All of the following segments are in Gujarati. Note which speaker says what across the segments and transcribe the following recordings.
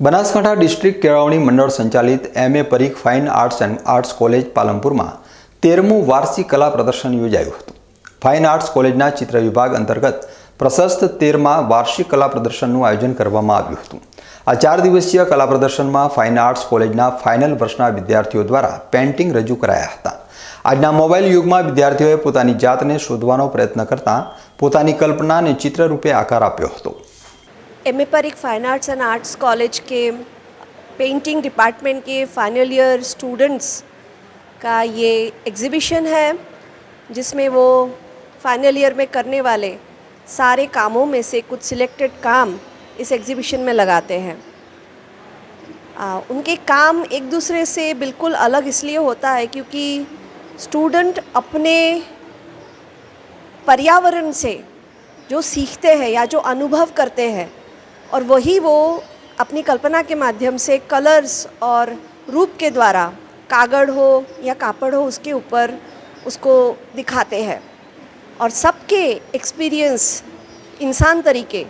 Speaker 1: બનાસકાંઠા ડિસ્ટ્રિક્ટ કેળવણી મંડળ સંચાલિત M A Parikh fine arts and arts college પાલનપુરમાં તેરમું વાર્ષિક કલા પ્રદર્શન યોજાયું હતું. ફાઇન આર્ટ્સ કોલેજના ચિત્ર વિભાગ અંતર્ગત પ્રશસ્ત તેરમાં વાર્ષિક કલા પ્રદર્શનનું આયોજન કરવામાં આવ્યું હતું. આ ચાર દિવસીય કલા પ્રદર્શનમાં ફાઇન આર્ટ્સ કોલેજના ફાઇનલ વર્ષના વિદ્યાર્થીઓ દ્વારા પેઇન્ટિંગ રજૂ કરાયા હતા. આજના મોબાઈલ યુગમાં વિદ્યાર્થીઓએ પોતાની જાતને શોધવાનો પ્રયત્ન કરતાં પોતાની કલ્પનાને ચિત્રરૂપે આકાર આપ્યો હતો.
Speaker 2: M A Parikh fine arts and arts college के पेंटिंग डिपार्टमेंट के फाइनल ईयर स्टूडेंट्स का ये एग्ज़िबिशन है जिसमें वो फाइनल ईयर में करने वाले सारे कामों में से कुछ सिलेक्टेड काम इस एग्ज़िबिशन में लगाते हैं। आ, उनके काम एक दूसरे से बिल्कुल अलग इसलिए होता है क्योंकि स्टूडेंट अपने पर्यावरण से जो सीखते हैं या जो अनुभव करते हैं और वही वो अपनी कल्पना के माध्यम से कलर्स और रूप के द्वारा कागड़ हो या कापड़ हो उसके ऊपर उसको दिखाते हैं। और सबके एक्सपीरियंस इंसान तरीके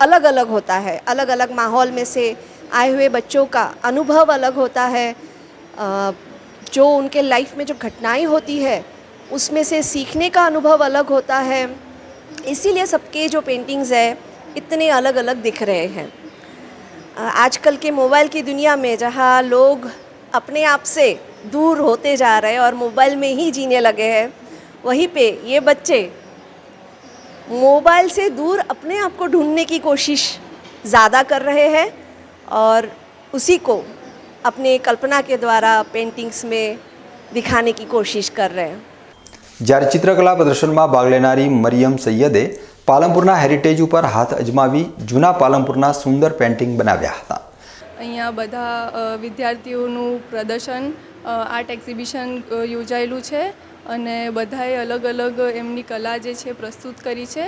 Speaker 2: अलग अलग होता है। अलग अलग माहौल में से आए हुए बच्चों का अनुभव अलग होता है। जो उनके लाइफ में जो घटनाएँ होती है, उसमें से सीखने का अनुभव अलग होता है। इसीलिए सबके जो पेंटिंग्स है इतने अलग अलग दिख रहे हैं। आजकल के मोबाइल की दुनिया में जहाँ लोग अपने आप से दूर होते जा रहे हैं और मोबाइल में ही जीने लगे हैं, वहीं पे ये बच्चे मोबाइल से दूर अपने आप को ढूँढने की कोशिश ज़्यादा कर रहे हैं और उसी को अपने कल्पना के द्वारा पेंटिंग्स में दिखाने की कोशिश कर रहे हैं।
Speaker 1: જ્યારે ચિત્રકલા પ્રદર્શનમાં ભાગ લેનારી મરિયમ સૈયદે પાલનપુરના હેરિટેજ ઉપર હાથ અજમાવી જૂના પાલનપુરના સુંદર પેઇન્ટિંગ બનાવ્યા હતા.
Speaker 3: અહીંયા બધા વિદ્યાર્થીઓનું પ્રદર્શન આર્ટ એક્ઝિબિશન યોજાયેલું છે. અને બધાએ અલગ અલગ એમની કલા જે છે પ્રસ્તુત કરી છે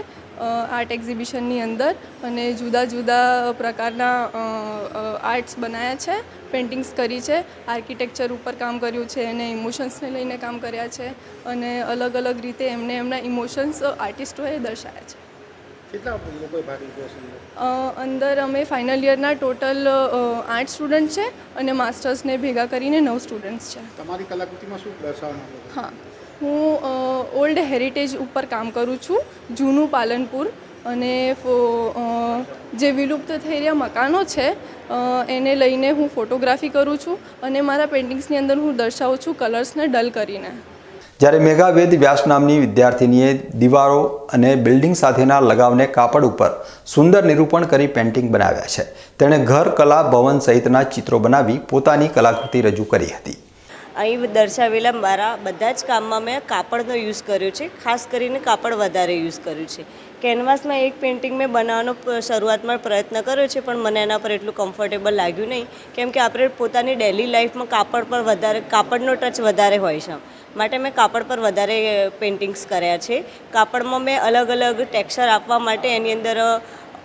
Speaker 3: આર્ટ એક્ઝિબિશનની અંદર. અને જુદા જુદા પ્રકારના આર્ટ્સ બનાવ્યા છે પેઇન્ટિંગ્સ કરી છે આર્કિટેક્ચર ઉપર કામ કર્યું છે અને ઇમોશન્સને લઈને કામ કર્યા છે અને અલગ અલગ રીતે એમને એમના ઇમોશન્સ આર્ટિસ્ટોએ દર્શાવ્યા છે.
Speaker 4: અંદર?
Speaker 3: અમે ફાઇનલ યરના ટોટલ આઠ સ્ટુડન્ટ છે અને માસ્ટર્સને ભેગા કરીને નવ સ્ટુડન્ટ્સ છે.
Speaker 4: તમારી કલાકૃતિમાં શું દર્શાવવાનું
Speaker 3: હા. હું ઓલ્ડ હેરિટેજ ઉપર કામ કરું છું, જૂનું પાલનપુર અને જે વિલુપ્ત થઈ રહ્યા મકાનો છે એને લઈને હું ફોટોગ્રાફી કરું છું અને મારા પેઇન્ટિંગ્સની અંદર હું દર્શાવું છું કલર્સને ડલ કરીને.
Speaker 1: જ્યારે મેઘાવેદ વ્યાસ નામની વિદ્યાર્થીનીએ દીવારો અને બિલ્ડિંગ સાથેના લગાવને કાપડ ઉપર સુંદર નિરૂપણ કરી પેઇન્ટિંગ બનાવ્યા છે. તેણે ઘર, કલા, ભવન સહિતના ચિત્રો બનાવી પોતાની કલાકૃતિ રજૂ કરી હતી.
Speaker 5: અહીં દર્શાવેલા મારા બધા જ કામમાં મેં કાપડનો યુઝ કર્યો છે. ખાસ કરીને કાપડ વધારે યુઝ કર્યું છે. કેનવાસમાં એક પેઇન્ટિંગ મેં બનાવવાનો શરૂઆતમાં પ્રયત્ન કર્યો છે, પણ મને એના પર એટલું કમ્ફર્ટેબલ લાગ્યું નહીં. કેમ કે આપણે પોતાની ડેલી લાઈફમાં કાપડ પર વધારે, કાપડનો ટચ વધારે હોય છે. માટે મેં કાપડ પર વધારે પેઇન્ટિંગ્સ કર્યા છે. કાપડમાં મેં અલગ અલગ ટેક્સચર આપવા માટે એની અંદર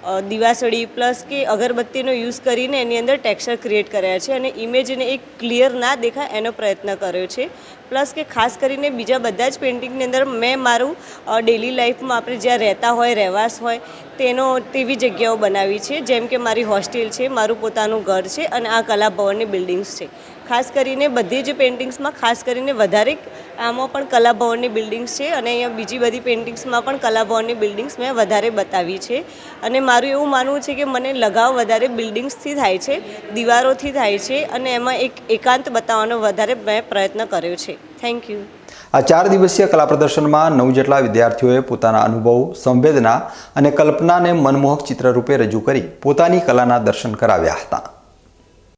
Speaker 5: દિવાસળી પ્લસ કે અગરબત્તીનો યુઝ કરીને એની અંદર ટેક્સચર ક્રિએટ કર્યા છે અને ઇમેજને એક ક્લિયર ના દેખાય એનો પ્રયત્ન કર્યો છે. પ્લસ કે ખાસ કરીને બીજા બધા જ પેઇન્ટિંગની અંદર મેં મારું ડેલી લાઈફમાં આપણે જ્યાં રહેતા હોય, રહેવાસ હોય તેનો તેવી જગ્યાઓ બનાવી છે. જેમ કે મારી હોસ્ટેલ છે, મારું પોતાનું ઘર છે અને આ કલા ભવનની બિલ્ડિંગ્સ છે. ખાસ કરીને બધી જ પેઇન્ટિંગ્સમાં, ખાસ કરીને વધારે આમાં પણ કલા બિલ્ડિંગ્સ છે અને અહીંયા બીજી બધી પેઇન્ટિંગ્સમાં પણ કલા ભવનની બિલ્ડિંગ્સ મેં વધારે બતાવી છે. અને મારું એવું માનવું છે કે મને લગાવ વધારે બિલ્ડિંગ્સથી થાય છે, દિવારોથી થાય છે અને એમાં એક એકાંત બતાવવાનો વધારે મેં પ્રયત્ન કર્યો છે. થેન્ક યુ
Speaker 1: આ ચાર દિવસીય કલા પ્રદર્શનમાં નવ જેટલા વિદ્યાર્થીઓએ પોતાના અનુભવ, સંવેદના અને કલ્પનાને મનમોહક ચિત્રરૂપે રજૂ કરી પોતાની કલાના દર્શન કરાવ્યા હતા.